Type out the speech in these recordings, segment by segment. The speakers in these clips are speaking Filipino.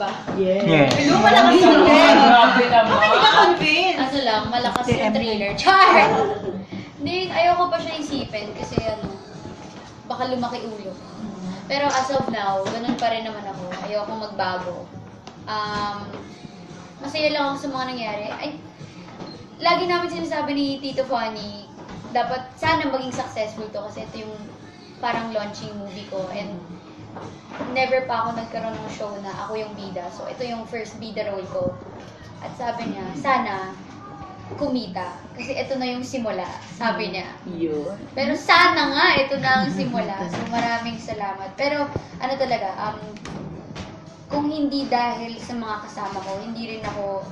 ba? Yes. Yes. Hello, malakas yung Grabe naman. Bakit hindi ka convinced? Kaso lang, malakas yung trailer. Char! Hindi, ayoko pa siya isipin kasi ano, baka lumaki ulo. Pero as of now, ganun pa rin naman ako. Ayoko magbago. Um, masaya lang ako sa mga nangyari. Ay, lagi namin sinasabi ni Tito Fanny, dapat sana maging successful to kasi ito yung parang launching movie ko and never pa ako nagkaroon ng show na ako yung bida. So, ito yung first bida role ko. At sabi niya, sana kumita. Kasi ito na yung simula, sabi niya. Yun. Pero sana nga, ito na ang simula. So, maraming salamat. Pero, ano talaga, um, kung hindi dahil sa mga kasama ko, hindi rin ako,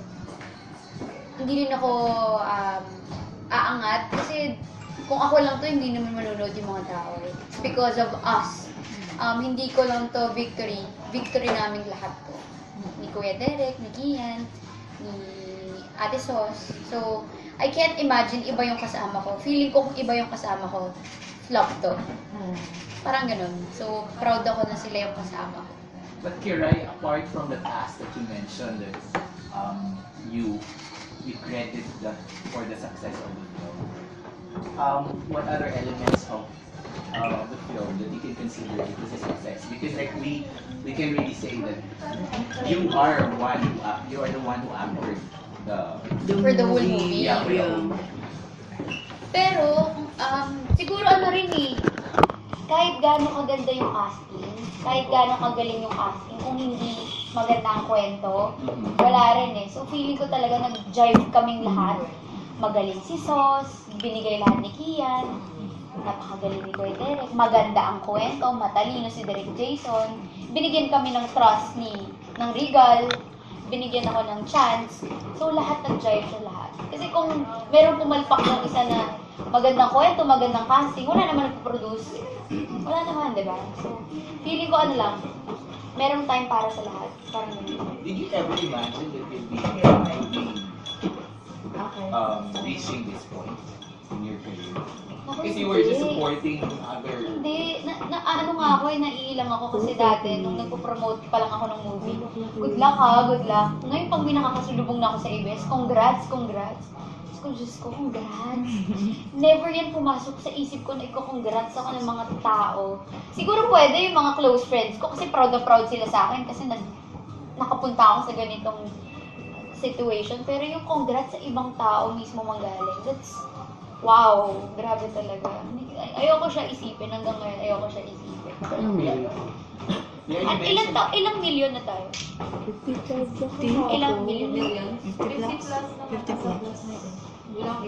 hindi rin ako um, aangat. Kasi, kung ako lang to, hindi naman manonood yung mga tao. It's because of us. Um, hindi ko lang to victory. Victory namin lahat to. Ni Kuya Derek, ni Kian, ni Ate Sos. So, I can't imagine iba yung kasama ko. Feeling ko iba yung kasama ko, flop to. Parang ganun. So, proud ako na sila yung kasama ko. But Kiray, apart from the task that you mentioned that um, you you credit the, for the success of the film, um, what other elements of uh, the film that you can consider it as a success? Because like we we can really say that you are one who act, you are the one who acted the For the whole movie. yeah, for the whole Pero, um, siguro ano rin eh, kahit gaano kaganda yung casting, kahit gaano kagaling yung casting, kung hindi maganda ang kwento, Mhm. wala rin eh. So, feeling ko talaga nag-jive kaming lahat. Magaling si Sos, binigay lahat ni Kian, napakagaling ni Kuya Derek, maganda ang kwento, matalino si Derek Jason, binigyan kami ng trust ni ng Regal, binigyan ako ng chance. So, lahat nag-jive sa lahat. Kasi kung meron pumalpak ng isa na magandang kwento, magandang casting, wala naman nagpo-produce. Wala naman, di ba? So, feeling ko ano lang, merong time para sa lahat. Parang ganun. Did you ever imagine that you'd be, be Okay. um, reaching this point in your career? Ako, Because you were just hindi. supporting other Hindi, na, na, ano nga ako eh, naiilang ako kasi dati nung nagpo-promote pa lang ako ng movie. Good luck ha, good luck. Ngayon pag may nakakasulubong na ako sa ABS, congrats, congrats. Diyos ko, Diyos ko, congrats. Never yan pumasok sa isip ko na iko-congrats ako ng mga tao. Siguro pwede yung mga close friends ko kasi proud na proud sila sa akin kasi nag, nakapunta ako sa ganitong situation. Pero yung congrats sa ibang tao mismo manggaling, that's Wow, grabe talaga. Ay- Ayoko siya isipin hanggang ngayon. Ayoko siya isipin. Yeah, you At ilang ta ilang milyon na tayo? 50 Ilang milyon? Millions? 50 plus. 50 plus.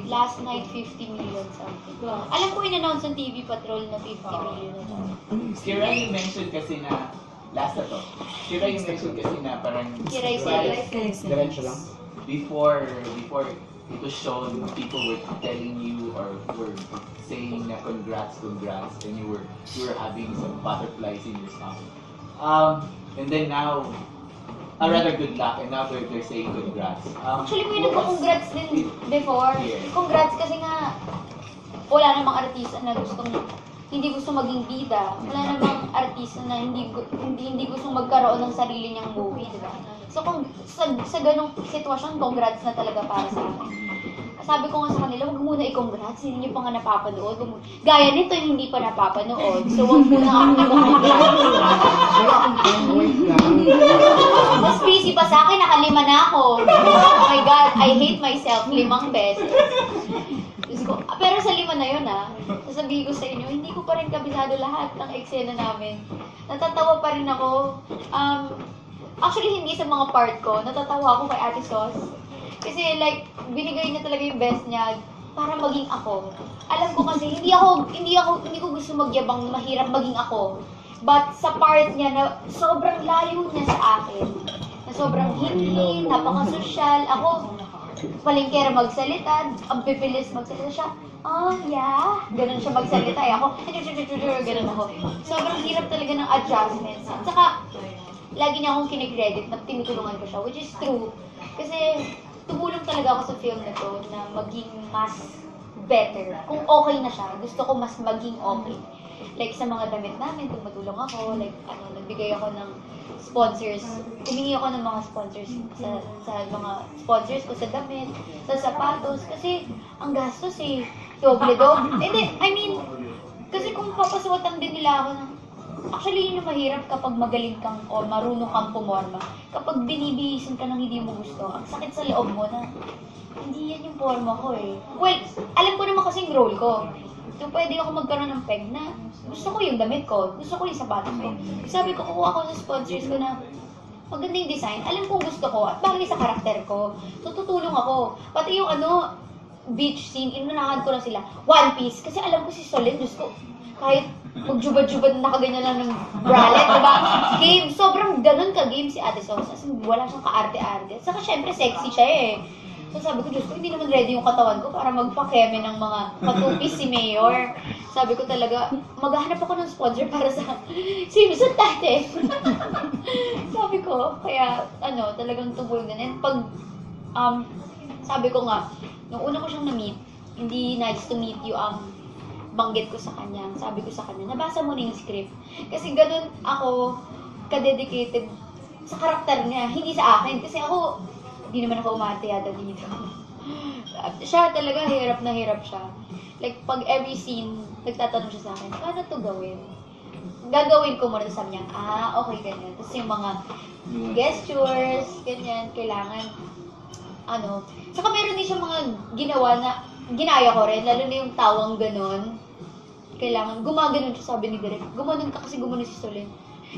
Last night, 50 million something. Alam ko in-announce ng TV Patrol na 50 million na tayo. Kira, you mentioned kasi na, last na to, Kira, you mentioned kasi na parang, Kiray Right. Kiray. Diretso lang. before, before it was shown, people were telling you or were saying na congrats, congrats, and you were, you were having some butterflies in your stomach. Um, and then now, uh, rather good luck, and now they're, they're saying congrats. Um, Actually, may nagko-congrats din before. Yeah. Congrats kasi nga, wala namang artista na gustong hindi gusto maging bida. Wala namang artista na hindi hindi hindi gustong magkaroon ng sarili niyang movie, di ba? So kung sa, sa ganong sitwasyon, congrats na talaga para sa akin. Sabi ko nga sa kanila, huwag muna i-congrats, hindi niyo pa nga napapanood. Huwag Gaya nito, hindi pa napapanood. So, huwag muna ako i-congrats. Mas busy pa sa akin, nakalima na ako. Oh my God, I hate myself limang beses. Pero sa lima na yun ah, sasabihin ko sa inyo, hindi ko pa rin kabisado lahat ng eksena namin. Natatawa pa rin ako. Um, actually, hindi sa mga part ko. Natatawa ako kay Ate Sos. Kasi like, binigay niya talaga yung best niya para maging ako. Alam ko kasi, hindi ako, hindi ako, hindi ko gusto magyabang mahirap maging ako. But sa part niya na sobrang layo niya sa akin. Na sobrang hindi, napaka-social. Ako, palengkera magsalita, ang pipilis magsalita siya. Oh, yeah. Ganun siya magsalita. Eh. Ako, ganun ako. Sobrang hirap talaga ng adjustments. At saka, lagi niya akong kinikredit na tinutulungan ko siya, which is true. Kasi, tumulong talaga ako sa film na to na maging mas better. Kung okay na siya, gusto ko mas maging okay. Like sa mga damit namin, tumutulong ako, like ano, nagbigay ako ng sponsors. Humingi ako ng mga sponsors sa, sa mga sponsors ko sa damit, sa sapatos. Kasi ang gastos eh. Doble doble. Hindi, I mean, kasi kung papasuotan din nila ako ng Actually, yun yung mahirap kapag magaling kang o marunong kang pumorma. Kapag binibihisan ka ng hindi mo gusto, ang sakit sa loob mo na hindi yan yung forma ko eh. Well, alam ko naman kasi yung role ko. So, pwede ako magkaroon ng peg na gusto ko yung damit ko, gusto ko yung sapatos ko. Sabi ko, kukuha ako sa sponsors ko na maganda yung design, alam kong gusto ko at bagay sa karakter ko. So, tutulong ako. Pati yung ano, beach scene, inunahan ko na sila. One Piece. Kasi alam ko si Solen, Diyos ko, kahit magjubad-jubad na nakaganyan lang ng bralette, diba? Game, sobrang ganun ka-game si Ate Sosa. As in, wala siyang kaarte-arte. Saka syempre, sexy siya eh. So sabi ko, Diyos ko, hindi naman ready yung katawan ko para magpakeme ng mga katupis si Mayor. Sabi ko talaga, maghahanap ako ng sponsor para sa Simpson dati. sabi ko, kaya ano, talagang tumulong din. And pag, um, sabi ko nga, nung una ko siyang na-meet, hindi nice to meet you ang banggit ko sa kanya. Sabi ko sa kanya, nabasa mo na yung script. Kasi ganun ako ka-dedicated sa karakter niya, hindi sa akin. Kasi ako, hindi naman ako umate yata dito. siya talaga, hirap na hirap siya. Like, pag every scene, nagtatanong siya sa akin, paano to gawin? Gagawin ko muna sa niya, ah, okay, ganyan. Tapos yung mga gestures, ganyan, kailangan, ano. Saka meron din siya mga ginawa na, ginaya ko rin, lalo na yung tawang ganon. Kailangan, gumaganon siya, sabi ni Direk. Gumanon ka kasi gumanon si Solen.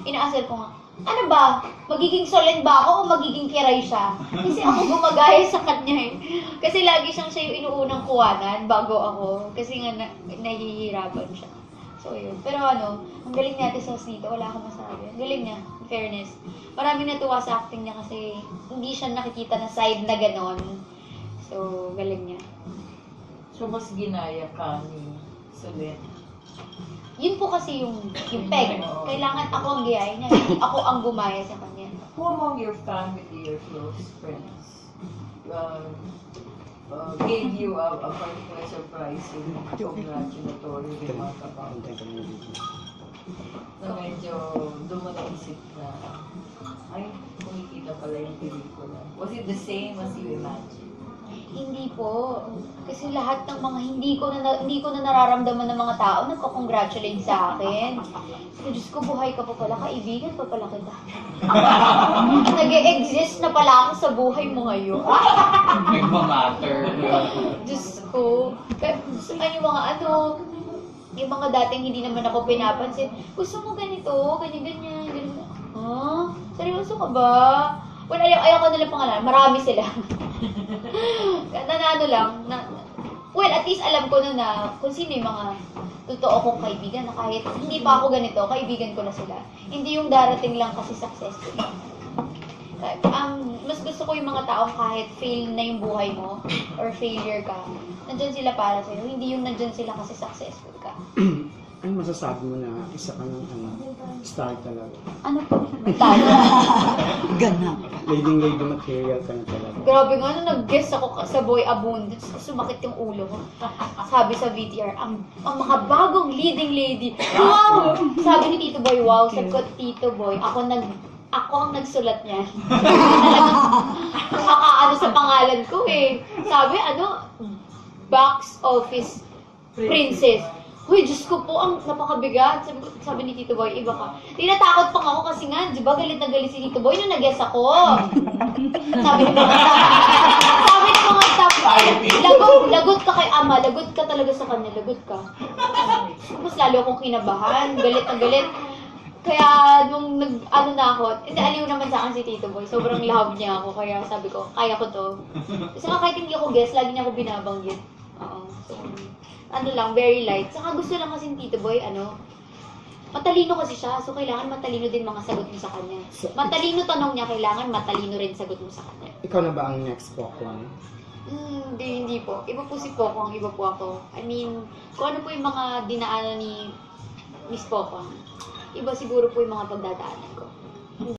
Inaasal ko nga, ano ba? Magiging Solen ba ako o magiging Kiray siya? Kasi ako gumagaya sa kanya eh. Kasi lagi siyang siya yung inuunang kuwanan bago ako. Kasi nga na, nahihirapan siya. So yun. Pero ano, ang galing natin sa dito, wala akong masabi. Ang galing niya, in fairness. Maraming natuwa sa acting niya kasi hindi siya nakikita na side na ganon. So, galing niya. So, mas ginaya ka ni Solet. Yun po kasi yung, yung peg. Kailangan ako ang giyay niya. Ako ang gumaya sa kanya. Who among your family or close friends uh, uh, gave you a, a particular surprise in congratulatory remark about na medyo naisip na ay, kumikita pala yung pelikula. Was it the same as you imagined? Hindi po. Kasi lahat ng mga hindi ko na hindi ko na nararamdaman ng mga tao nagko-congratulate sa akin. So, Diyos ko, buhay ka pa pala, kaibigan pa pala kita. Nag-e-exist na pala ako sa buhay mo ngayon. Nagmamatter. Diyos ko. Pero, ay, yung mga ano, yung mga dating hindi naman ako pinapansin, gusto mo ganito, ganyan-ganyan, ganyan. Ha? Seryoso ka ba? Well, ayaw, ayaw ko nila pangalan. Marami sila. na, na ano lang, na, well, at least alam ko na na kung sino yung mga totoo kong kaibigan na kahit hindi pa ako ganito, kaibigan ko na sila. Hindi yung darating lang kasi successful. Um, mas gusto ko yung mga taong kahit fail na yung buhay mo or failure ka, nandyan sila para sa'yo. Hindi yung nandyan sila kasi successful ka. Ano masasabi mo na isa ka ng ano, star talaga? Ano po? Tayo. Leading lady material ka na talaga. Grabe nga, nung nag-guest ako ka- sa Boy Abundance, sumakit yung ulo ko. Sabi sa VTR, ang, ang mga bagong leading lady. Wow! Sabi ni Tito Boy, wow. Sabi ko, Tito Boy, ako nag ako ang nagsulat niya. Talagang nakakaano sa pangalan ko eh. Sabi, ano, box office princess. Hoy, Diyos ko po, ang napakabigat. Sabi, sabi ni Tito Boy, iba ka. Tinatakot pa ako kasi nga, di ba, galit na galit si Tito Boy nung nag-guess ako. Sabi ni mga. Sabi ni mga staff, lagot, lagot ka kay ama, lagot ka talaga sa kanya, lagot ka. Tapos lalo akong kinabahan, galit na galit. Kaya nung nag, ano na ako, hindi aliw naman sa akin si Tito Boy. Sobrang love niya ako, kaya sabi ko, kaya ko to. Kasi nga kahit hindi ako guest, lagi niya ako binabanggit. Oo. So, ano lang, very light. Saka gusto lang kasi Tito Boy, ano, matalino kasi siya. So, kailangan matalino din mga sagot mo sa kanya. Matalino tanong niya, kailangan matalino rin sagot mo sa kanya. Ikaw na ba ang next Pokemon? Hmm, hindi, hindi po. Iba po si Poco, ang iba po ako. I mean, kung ano po yung mga dinaanan ni Miss Poco, iba siguro po yung mga pagdadaanan ko.